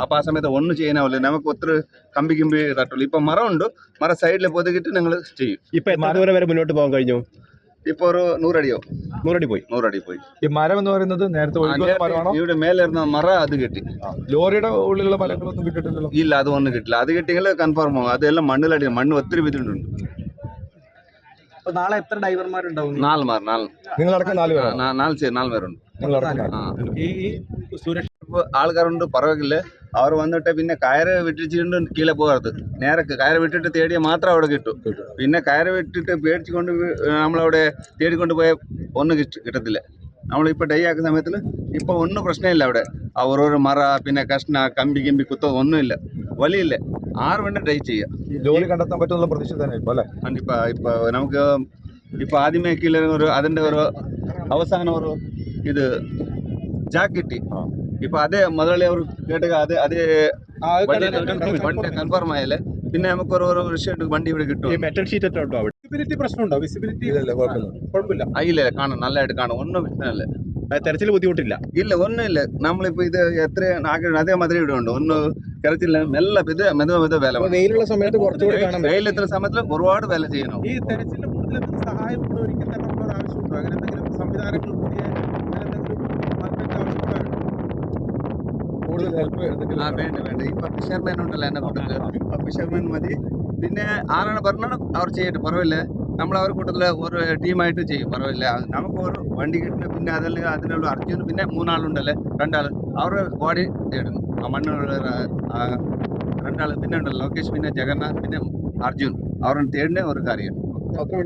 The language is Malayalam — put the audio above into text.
അപ്പൊ ആ സമയത്ത് ഒന്നും ചെയ്യാനാവില്ല. നമുക്ക് ഒത്തിരി കമ്പി കിമ്പി തട്ടുള്ളൂ. ഇപ്പം മരം ഉണ്ട്. മരം സൈഡിൽ പൊതുക്കിട്ട് ഞങ്ങൾ ചെയ്യും. ഇപ്പം ദൂരം വരെ മുന്നോട്ട് പോകാൻ കഴിഞ്ഞു? ഇപ്പൊ ഒരു നൂറടിയോ? നൂറടി പോയി. നൂറടി പോയി. ഈ മരം എന്ന് പറയുന്നത് നേരത്തെ ഇവിടെ മേലെ ഇരുന്ന മര അത് കിട്ടി. ലോറിയുടെ ഉള്ളിലുള്ള മരങ്ങളൊന്നും കിട്ടില്ലല്ലോ ഇല്ല അത് ഒന്നും കിട്ടില്ല. അത് കിട്ടിയെങ്കിൽ കൺഫേം ആവും. അതെല്ലാം മണ്ണിലടി മണ്ണ് ഒത്തിരി ബുദ്ധിമുട്ടുണ്ട് അപ്പൊ നാളെ എത്ര ഡ്രൈവർമാരുണ്ടാവും? നാല് മാർ നാല്. നിങ്ങളടക്കം നാല് നാ- നാല് ചേ- നാല് പേരുണ്ട്. നിങ്ങളടക്കം നാല്. ആ ഈ സുരക്ഷ ഇപ്പൊ ആൾക്കാരുണ്ട് പറവില്ല അവർ വന്നിട്ട് പിന്നെ കയറ് വിട്ടിച്ചുകൊണ്ട് കീഴെ പോകരുത് നേരെ കയറ് വിട്ടിട്ട് തേടിയ മാത്രം അവിടെ കിട്ടും. പിന്നെ കയറ് വിട്ടിട്ട് പേടിച്ചുകൊണ്ട് നമ്മളവിടെ തേടിക്കൊണ്ട് പോയ ഒന്നും കിട്ട- കിട്ടത്തില്ല. നമ്മളിപ്പോൾ ഡൈ ആക്കുന്ന സമയത്തിൽ ഇപ്പോൾ ഒന്നും പ്രശ്നമില്ല അവിടെ. ആ ഓരോരോ മറ പിന്നെ കഷ്ണ കമ്പി കമ്പി കുത്തോ ഒന്നുമില്ല. വലിയില്ല. ആറ് മണി ഡൈ ചെയ്യാം. ജോലി കണ്ടെത്താൻ പറ്റുന്ന പ്രതീക്ഷ തന്നെ ഇപ്പോൾ അല്ലേ? ഇപ്പം ഇപ്പോൾ നമുക്ക് ഇപ്പോൾ ആദ്യമേ ഒരു അതിന്റെ ഒരു അവസാനം ഒരു ഇത് ജാക്കിട്ടി ഇപ്പൊ അതെ മുതലാളി അവർ കേട്ടുക അതെ അതെ വണ്ടി കൺഫേം ആയല്ലേ പിന്നെ നമുക്ക് ഒരു ഷർട്ട് വണ്ടി ഇവിടെ കിട്ടും. മെറ്റൽ ഷീറ്റ് അവിടെ? വിസിബിലിറ്റി പ്രശ്നമുണ്ടോ? വിസിബിലിറ്റി കുഴപ്പമില്ല. ഇല്ല കാണും നല്ലതായിട്ട് കാണും ഒന്നും പ്രശ്നമില്ല. തെരച്ചിൽ ബുദ്ധിമുട്ടില്ല. ഇല്ല ഒന്നുമില്ല. നമ്മളിപ്പോ ഇത് എത്ര ആഗ്രഹം അതേ മാതിരി ഇവിടെ ഉണ്ട് ഒന്ന് കരച്ചില്ല മെല്ല ഇത് മെതുവ മെതുവ വില വെയിലുള്ള സമയത്ത് കുറച്ചുകൂടി പറ്റും. വെയിലെത്തുന്ന സമയത്തിൽ ഒരുപാട് വില ചെയ്യണം. ഈ തെരച്ചിലിന് കൂടുതൽ സഹായം കൂടെ ഒരിക്കൽ തന്നെ ഉള്ള ആവശ്യമുണ്ടോ? അങ്ങനെ എന്തെങ്കിലും സംവിധാനങ്ങൾ പുതിയ കൂടുതൽ ഹെൽപ്പ് വേണ്ട വേണ്ട. ഇപ്പൊ ഫിഷർമാൻ ഉണ്ടല്ലോ എന്നെ കൂട്ടത്തിൽ ആ ഫിഷർമാൻ മതി. പിന്നെ ആരാണ് പറഞ്ഞാൽ അവർ ചെയ്യട്ടെ പറവില്ല. നമ്മൾ അവർ കൂട്ടത്തിൽ ഒരു ടീമായിട്ട് ചെയ്യും പറവില്ല. നമുക്ക് ഒരു വണ്ടി കിട്ടുന്ന പിന്നെ അതല്ലെങ്കിൽ അതിനുള്ള അർജുൻ പിന്നെ മൂന്നാളുണ്ടല്ലേ രണ്ടാൾ. അവരുടെ ബോഡി ചെയ്യണം ആ മണ്ണുള്ള ആ രണ്ടാൾ പിന്നെ ഉണ്ടല്ലോ ലോകേഷ് പിന്നെ ജഗന്നാഥ് പിന്നെ അർജുൻ. അവരുടെ തേടുന്ന ഒരു കാര്യം. ഓക്കെ